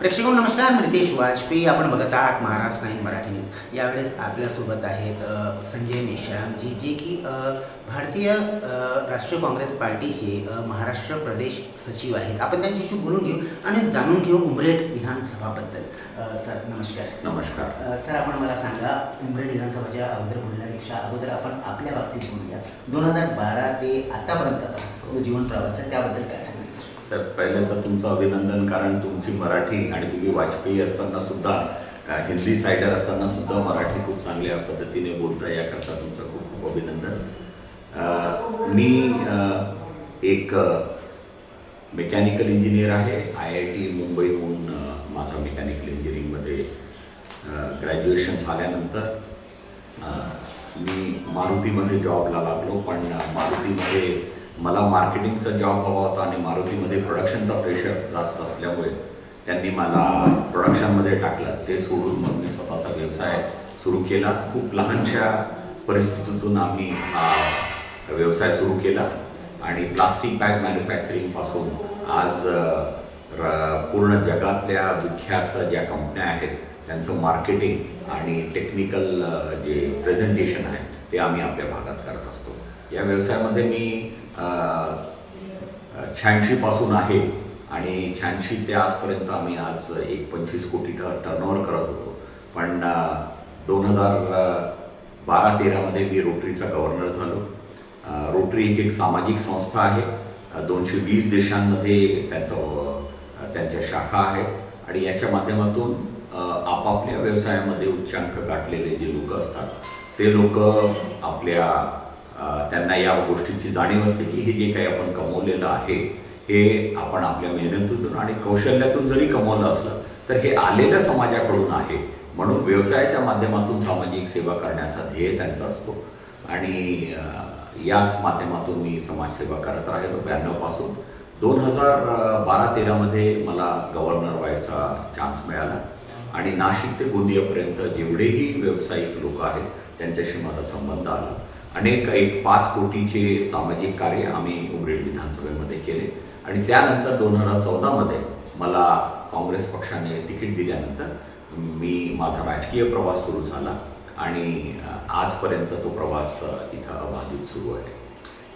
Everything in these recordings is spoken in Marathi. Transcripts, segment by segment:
प्रेक्षको नमस्कार. मी रितेश वाजपेयी. आपण बघत आहात महाराष्ट्र नाईन मराठी न्यूज. यावेळेस आपल्यासोबत आहेत संजय मेश्राम जी जे की भारतीय राष्ट्रीय काँग्रेस पार्टीचे महाराष्ट्र प्रदेश सचिव आहेत. आपण त्यांच्याशी बोलून घेऊ आणि जाणून घेऊ उमरेड विधानसभाबद्दल सर नमस्कार. नमस्कार. सर आपण मला सांगा उमरेड विधानसभाच्या अगोदर बोलण्यापेक्षा अगोदर आपण आपल्या बाबतीत बोलूया. दोन हजार बारा ते आतापर्यंतचा जीवन प्रवास आहे त्याबद्दल काय सर तर पहिले तर तुमचं अभिनंदन कारण तुमची मराठी आणि तुम्ही वाजपेयी असताना सुद्धा हिंदी सायडर असताना सुद्धा मराठी खूप चांगल्या पद्धतीने बोलता याकरता तुमचं खूप खूप अभिनंदन. मी एक मेकॅनिकल इंजिनियर आहे. आय आय टी मुंबईहून माझं मेकॅनिकल इंजिनिअरिंगमध्ये ग्रॅज्युएशन झाल्यानंतर मी मारुतीमध्ये जॉबला लागलो पण मारुतीमध्ये मला मार्केटिंगचा जॉब हवा होता आणि मारुतीमध्ये प्रोडक्शनचा प्रेशर जास्त असल्यामुळे त्यांनी मला प्रोडक्शनमध्ये टाकलं. ते सोडून मग मी स्वतःचा व्यवसाय सुरू केला. खूप लहानशा परिस्थितीतून आम्ही हा व्यवसाय सुरू केला. आणि प्लास्टिक बॅग मॅन्युफॅक्चरिंगपासून आज र- पूर्ण जगातल्या विख्यात ज्या कंपन्या आहेत त्यांचं मार्केटिंग आणि टेक्निकल जे प्रेझेंटेशन आहे ते आम्ही आपल्या भागात करत असतो. या व्यवसायामध्ये मी शहाऐंशीपासून आहे आणि शहाऐंशी ते आजपर्यंत आम्ही आज एक पंचवीस कोटी टर्नओव्हर करत होतो. पण दोन हजार बारा तेरामध्ये मी रोटरीचा गव्हर्नर झालो. रोटरी ही एक सामाजिक संस्था आहे. दोनशे वीस देशांमध्ये त्यांचं त्यांच्या शाखा आहेत आणि याच्या माध्यमातून आपापल्या व्यवसायामध्ये उच्चांक गाठलेले जे लोक असतात ते लोक आपल्या त्यांना या गोष्टींची जाणीव असते की हे जे काही आपण कमवलेलं आहे हे आपण आपल्या मेहनतीतून आणि कौशल्यातून जरी कमवलं असलं तर हे आलेलं समाजाकडून आहे. म्हणून व्यवसायाच्या माध्यमातून सामाजिक सेवा करण्याचा ध्येय त्यांचा असतो. आणि याच माध्यमातून मी समाजसेवा करत राहिलो ब्याण्णवपासून. दोन हजार बारा तेरामध्ये मला गव्हर्नर व्हायचा चान्स मिळाला. आणि नाशिक ते गोंदियापर्यंत जेवढेही व्यावसायिक लोक आहेत त्यांच्याशी माझा संबंध आला. अनेक एक पाच कोटीचे सामाजिक कार्य आम्ही उमरेड विधानसभेमध्ये केले. आणि त्यानंतर दोन हजार चौदामध्ये मला काँग्रेस पक्षाने तिकीट दिल्यानंतर मी माझा राजकीय प्रवास सुरू झाला आणि आजपर्यंत तो प्रवास इथं अबाधित सुरू आहे.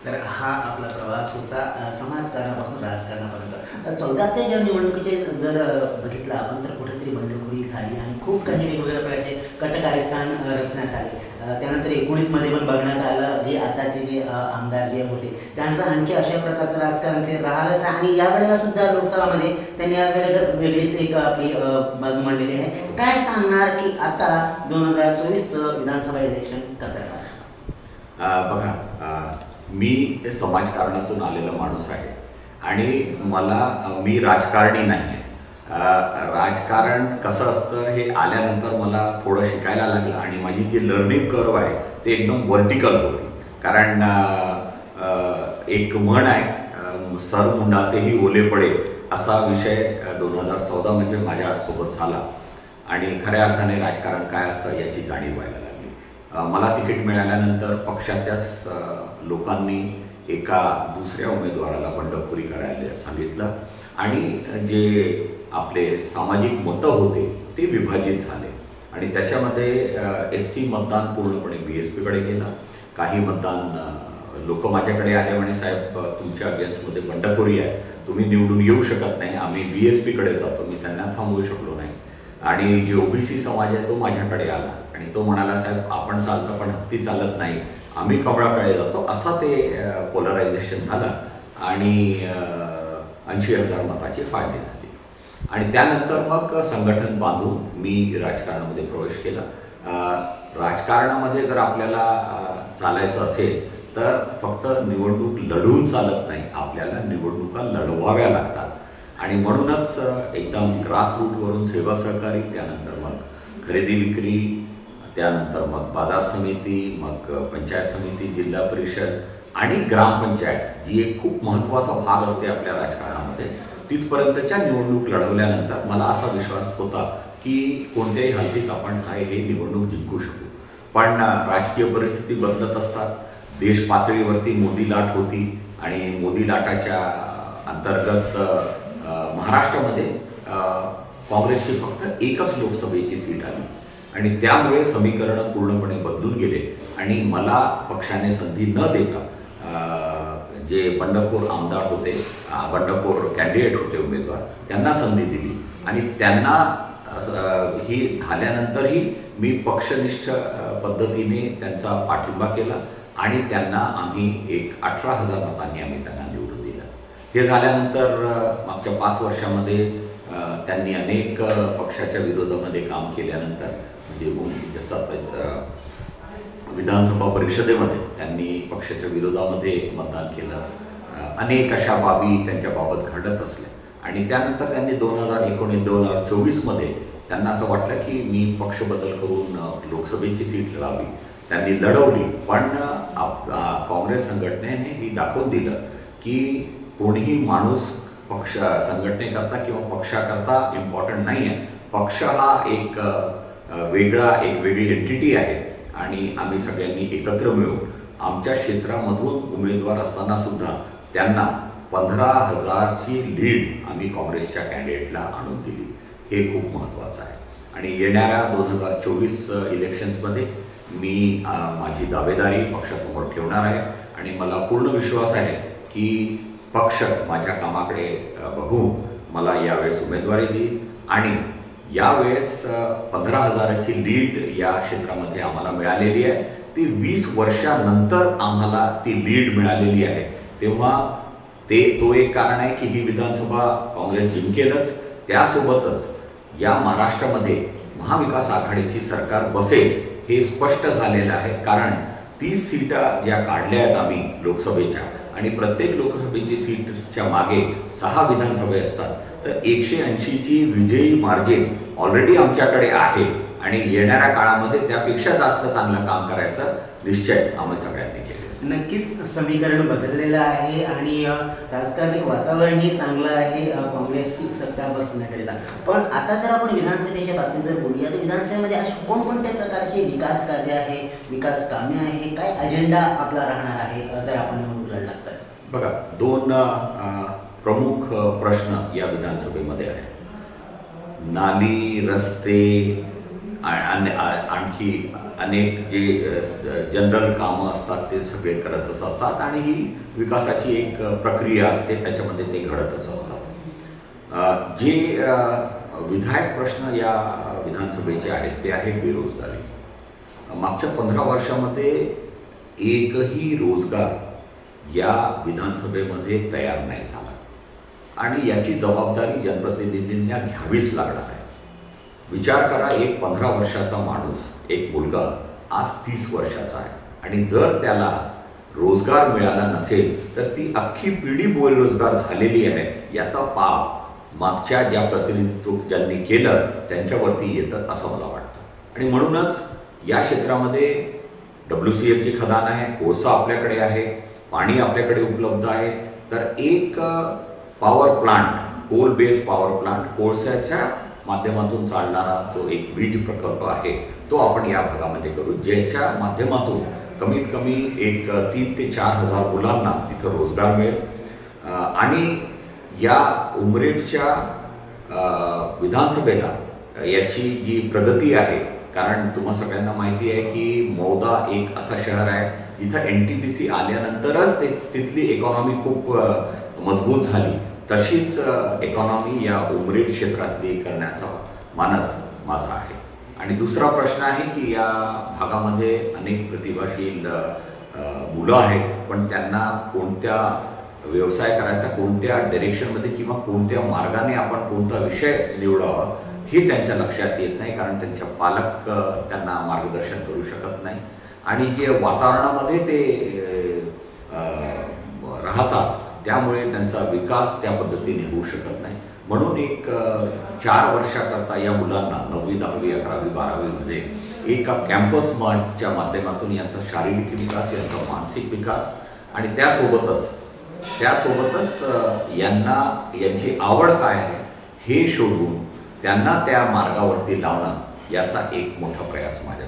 तर हा आपला प्रवास होता समाजकारणापासून राजकारणापर्यंत. चौदाच्या ज्या निवडणुकीचे जर बघितलं आपण तर कुठेतरी बंडखोरी झाली आणि खूप काही वेगवेगळ्या प्रकारचे कटकारस्थान अ, रचण्यात आले. त्यानंतर एकोणीसमध्ये पण बघण्यात आलं जे आताचे जे आमदार जे होते त्यांचं आणखी अशा प्रकारचं राजकारण ते राहिलंच आहे. आणि यावेळेला सुद्धा लोकसभामध्ये त्यांनी यावेळेला वेगळीच एक आपली बाजू मांडलेली आहे. काय सांगणार की आता दोन हजार चोवीस विधानसभा इलेक्शन कसं राहणार? बघा मी समाजकारणातून आलेला माणूस आहे. आणि मला मी राजकारणी नाही आहे राजकारण कसं असतं हे आल्यानंतर मला थोडं शिकायला लागलं आणि माझी जी लर्निंग कर्व आहे ते एकदम वर्टिकल होती. कारण एक म्हण आहे सर मुंडातेही ओले पडे असा विषय दोन हजार चौदा म्हणजे माझ्यासोबत झाला. आणि खऱ्या अर्थाने राजकारण काय असतं याची जाणीव व्हायला लागली. मला तिकीट मिळाल्यानंतर पक्षाच्याच लोकांनी एका दुसऱ्या उमेदवाराला बंडखोरी करायला सांगितलं. आणि जे आपले सामाजिक मतं होते ते विभाजित झाले. आणि त्याच्यामध्ये एस सी मतदान पूर्णपणे बी एस पीकडे गेलं. काही मतदान लोक माझ्याकडे आले म्हणे साहेब तुमच्या अगेन्स्टमध्ये बंडखोरी आहे. तुम्ही निवडून येऊ शकत नाही. आम्ही बी एस पीकडे जातो. मी त्यांना थांबवू शकलो नाही. आणि जे ओबीसी समाज आहे तो माझ्याकडे आला. आणि तो म्हणाला साहेब आपण चालतं पण हत्ती चालत नाही. आम्ही कबळाकडे जातो. असा ते पोलरायझेशन झालं. आणि ऐंशी हजार मताची फायदे आणि त्यानंतर मग संघटन बांधून मी राजकारणामध्ये प्रवेश केला. राजकारणामध्ये जर आपल्याला चालायचं असेल तर फक्त निवडणूक लढवून चालत नाही. आपल्याला निवडणुका लढवाव्या लागतात. आणि म्हणूनच एकदम ग्रासरूटवरून सेवा सहकारी त्यानंतर मग खरेदी विक्री त्यानंतर मग बाजार समिती मग पंचायत समिती जिल्हा परिषद आणि ग्रामपंचायत जी एक खूप महत्त्वाचा भाग असते आपल्या राजकारणामध्ये. तिथपर्यंतच्या निवडणूक लढवल्यानंतर मला असा विश्वास होता की कोणत्याही हालतीत आपण हा हे निवडणूक जिंकू शकू. पण राजकीय परिस्थिती बदलत असतात. देश पातळीवरती मोदी लाट होती आणि मोदी लाटाच्या अंतर्गत महाराष्ट्रामध्ये काँग्रेसची फक्त एकच लोकसभेची सीट आली. आणि त्यामुळे समीकरण पूर्णपणे बदलून गेले आणि मला पक्षाने संधी न देता जे बंडखोर आमदार होते बंडखोर कॅन्डिडेट होते उमेदवार त्यांना संधी दिली. आणि त्यांना ही झाल्यानंतरही मी पक्षनिष्ठ पद्धतीने त्यांचा पाठिंबा केला आणि त्यांना आम्ही एक अठरा हजार मतांनी आम्ही त्यांना निवडून दिलं. हे झाल्यानंतर मागच्या पाच वर्षामध्ये त्यांनी अनेक पक्षाच्या विरोधामध्ये काम केल्यानंतर म्हणजे जसं विधानसभा परिषदेमध्ये त्यांनी पक्षाच्या विरोधामध्ये मतदान केलं. अनेक अशा बाबी त्यांच्याबाबत घडत असल्या. आणि त्यानंतर त्यांनी दोन हजार एकोणीस दोन हजार चोवीसमध्ये त्यांना असं वाटलं की मी पक्ष बदल करून लोकसभेची सीट लढावी त्यांनी लढवली. पण आप- काँग्रेस संघटनेने ही दाखवून दिलं की कोणीही माणूस पक्ष संघटनेकरता किंवा पक्षाकरता इम्पॉर्टंट नाही आहे पक्ष हा एक वेगळा एक वेगळी एंटिटी आहे. आणि आम्ही सगळ्यांनी एकत्र मिळून आमच्या क्षेत्रामधून उमेदवार असताना सुद्धा त्यांना पंधरा हजारची लीड आम्ही काँग्रेसच्या कॅन्डिडेटला आणून दिली. हे खूप महत्त्वाचं आहे. आणि येणाऱ्या दोन हजार चोवीस इलेक्शन्समध्ये मी माझी दावेदारी पक्षासमोर ठेवणार आहे. आणि मला पूर्ण विश्वास आहे की पक्ष माझ्या कामाकडे बघून मला यावेळेस उमेदवारी देईल. आणि यावेळेस पंधरा हजाराची लीड या क्षेत्रामध्ये आम्हाला मिळालेली आहे. ती वीस वर्षानंतर आम्हाला ती लीड मिळालेली आहे. तेव्हा ते तो एक कारण आहे की ही विधानसभा काँग्रेस जिंकेलच. त्यासोबतच या महाराष्ट्रामध्ये महाविकास आघाडीची सरकार बसेल हे स्पष्ट झालेलं आहे. कारण तीस सीटा ज्या काढल्या आहेत आम्ही लोकसभेच्या आणि प्रत्येक लोकसभेची सीटच्या मागे सहा विधानसभे असतात तर एकशे ऐंशीची विजयी मार्जिन ऑलरेडी आमच्याकडे आहे आणि येणाऱ्या काळामध्ये त्यापेक्षा जास्त चांगलं काम करायचा निश्चय आम्ही सगळ्यांनी केले नक्कीच समीकरण बदललेलं आहे आणि अ, राजकारणी वातावरणही चांगलं आहे काँग्रेसची सत्ता बसण्याकरिता पण आता जर आपण विधानसभेच्या बाबतीत जर बोलूया तर विधानसभेमध्ये अशी कोणकोणत्या प्रकारचे विकास कार्य आहे विकास कामे आहे काय अजेंडा आपला राहणार आहे जर आपण लढला तर बघा दोन प्रमुख प्रश्न या विधानसभेमध्ये आहेत. नाली रस्ते आणखी अनेक जे जनरल कामं असतात ते सगळे करतच असतात आणि ही विकासाची एक प्रक्रिया असते त्याच्यामध्ये ते घडतच असतात. जे विधायक प्रश्न या विधानसभेचे आहेत ते आहे बेरोजगारी. मागच्या पंधरा वर्षामध्ये एकही रोजगार या विधानसभेमध्ये तयार नाही झाला. आणि याची जबाबदारी जनप्रतिनिधींना घ्यावीच लागणार आहे. विचार करा एक पंधरा वर्षाचा माणूस एक मुलगा आज तीस वर्षाचा आहे. आणि जर त्याला रोजगार मिळाला नसेल तर ती अख्खी पिढी बेरोजगार झालेली आहे. याचा पाप मागच्या ज्या प्रतिनिधित्व ज्यांनी केलं त्यांच्यावरती येतं असं मला वाटतं. आणि म्हणूनच या क्षेत्रामध्ये डब्ल्यू सी एलची खदान आहे कोळसा आपल्याकडे आहे पाणी आपल्याकडे उपलब्ध आहे. तर एक power plant coal based power plant कोळशाच्या माध्यमातून चालणारा जो एक वीज प्रकल्प आहे तो आपण या भागामध्ये करू ज्याच्या माध्यमातून कमीत कमी एक तीन ते चार हजार मुलांना तिथं रोजगार मिळेल. आणि या उमरेडच्या विधानसभेला याची जी प्रगती आहे कारण तुम्हा सगळ्यांना माहिती आहे की मौदा एक असं शहर आहे जिथं एन टी पी सी आल्यानंतरच ते तिथली इकॉनॉमी खूप मजबूत झाली. तशीच इकॉनॉमी या उमरेड क्षेत्रातली करण्याचा मानस माझा आहे. आणि दुसरा प्रश्न आहे की या भागामध्ये अनेक प्रतिभाशील मुलं आहेत पण त्यांना कोणत्या व्यवसाय करायचा कोणत्या डिरेक्शनमध्ये किंवा कोणत्या मार्गाने आपण कोणता विषय निवडावा हे त्यांच्या लक्षात येत नाही कारण त्यांच्या पालक त्यांना मार्गदर्शन करू शकत नाही. आणि जे वातावरणामध्ये ते राहतात त्यामुळे त्यांचा विकास त्या पद्धतीने होऊ शकत नाही. म्हणून एक चार वर्षाकरता या मुलांना नववी दहावी अकरावी बारावीमध्ये एका कॅम्पस मार्टच्या माध्यमातून यांचा शारीरिक विकास यांचा मानसिक विकास आणि त्यासोबतच त्यासोबतच यांना यांची आवड काय आहे हे शोधून त्यांना त्या मार्गावरती लावणं याचा एक मोठा प्रयास माझ्या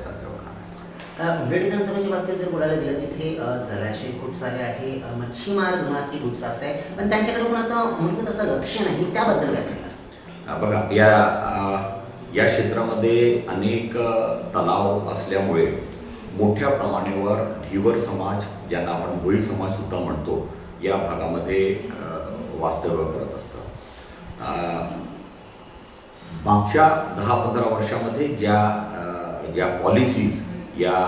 होणार आहे बाबतीत जर बोलायला गेलं तिथे अ, जलाशय खूप सारे आहे मच्छीमार जमात ही खूप जास्त आहे. पण त्यांच्याकडे कोणाचं मूलभूत असं लक्ष नाही त्याबद्दल काय सांगा बघा या या क्षेत्रामध्ये अनेक तलाव असल्यामुळे मोठ्या प्रमाणावर धीवर समाज ज्यांना आपण भोईर समाज सुद्धा म्हणतो या भागामध्ये वास्तव्य करत असतं. मागच्या दहा पंधरा वर्षामध्ये ज्या ज्या पॉलिसीज या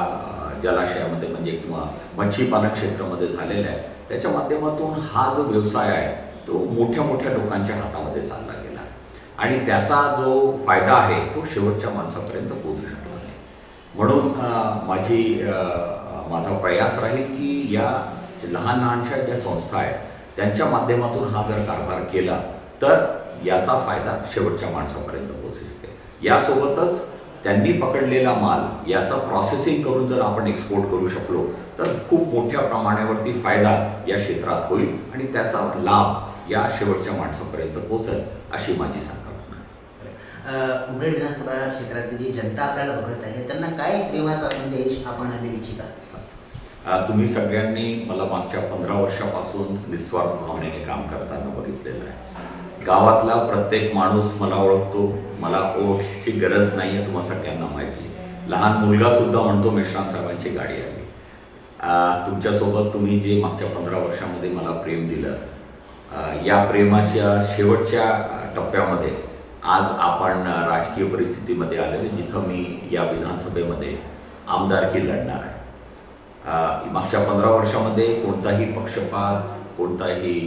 जलाशयामध्ये म्हणजे किंवा मच्छीपालन क्षेत्रामध्ये झालेल्या आहे त्याच्या माध्यमातून हा जो व्यवसाय आहे तो मोठ्या मोठ्या लोकांच्या हातामध्ये चालला गेला. आणि त्याचा जो फायदा आहे तो शेवटच्या माणसापर्यंत पोहोचू शकला नाही. म्हणून माझी माझा प्रयास राहील की या लहान लहानशा ज्या संस्था आहेत त्यांच्या माध्यमातून हा जर कारभार केला तर याचा फायदा शेवटच्या माणसापर्यंत पोहोचू शकेल. यासोबतच त्यांनी पकडलेला माल याचा प्रोसेसिंग करून जर आपण एक्सपोर्ट करू शकलो तर खूप मोठ्या प्रमाणावरती फायदा या क्षेत्रात होईल आणि त्याचा लाभ या शेवटच्या माणसापर्यंत पोहोचेल अशी माझी संकल्पना उमरेड विधानसभा क्षेत्रातली जी जनता आपल्याला बघत आहे त्यांना काय प्रेमाचा संदेश आपण देऊ इच्छिता तुम्ही सगळ्यांनी मला मागच्या पंधरा वर्षापासून निस्वार्थ भावनेने काम करताना बघितलेलं आहे. गावातला प्रत्येक माणूस मला ओळखतो मला ओळखीची गरज नाही आहे तुम्हा सगळ्यांना माहिती. आहे. लहान मुलगा सुद्धा म्हणतो मेश्राम साहेबांची गाडी आली तुमच्यासोबत तुम्ही जे मागच्या पंधरा वर्षामध्ये मला प्रेम दिलं या प्रेमाच्या शेवटच्या टप्प्यामध्ये आज आपण राजकीय परिस्थितीमध्ये आलेले जिथं मी या विधानसभेमध्ये आमदारकी लढणार आहे. मागच्या पंधरा वर्षामध्ये कोणताही पक्षपात कोणताही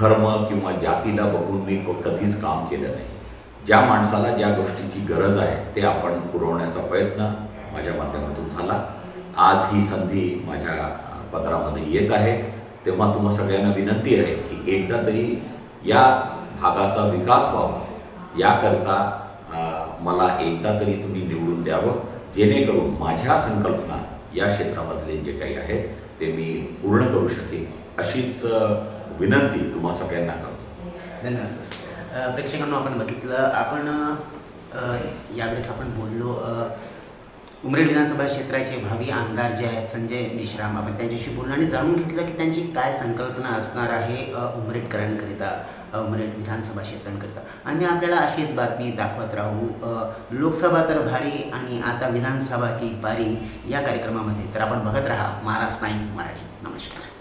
धर्म किंवा जातीला बघून मी कधीच काम केलं नाही. ज्या माणसाला ज्या गोष्टीची गरज आहे ते आपण पुरवण्याचा प्रयत्न माझ्या माध्यमातून झाला. आज ही संधी माझ्या पत्रामध्ये येत आहे. तेव्हा तुम्हा सगळ्यांना विनंती आहे की एकदा तरी या भागाचा विकास व्हावा. याकरता मला एकदा तरी तुम्ही निवडून द्यावं. जेणेकरून माझ्या संकल्पना या क्षेत्रामधले जे काही आहेत ते मी पूर्ण करू शकेन. अशीच विनंती तुम्हा सगळ्यांना करतो. धन्यवाद सर. प्रेक्षकांना आपण बघितलं आपण यावेळेस आपण बोललो उमरेड विधानसभा क्षेत्राचे भावी आमदार जे आहेत संजय मेश्राम आपण त्यांच्याशी बोललो आणि जाणून घेतलं की त्यांची काय संकल्पना असणार आहे उमरेटकरांकरिता उमरेडकरांकरिता उमरेड विधानसभा क्षेत्रांकरिता. आम्ही आपल्याला अशीच बातमी दाखवत राहू लोकसभा तर भारी आणि आता विधानसभा की बारी या कार्यक्रमामध्ये तर आपण बघत राहा महाराष्ट्र नाईन मराठी नमस्कार.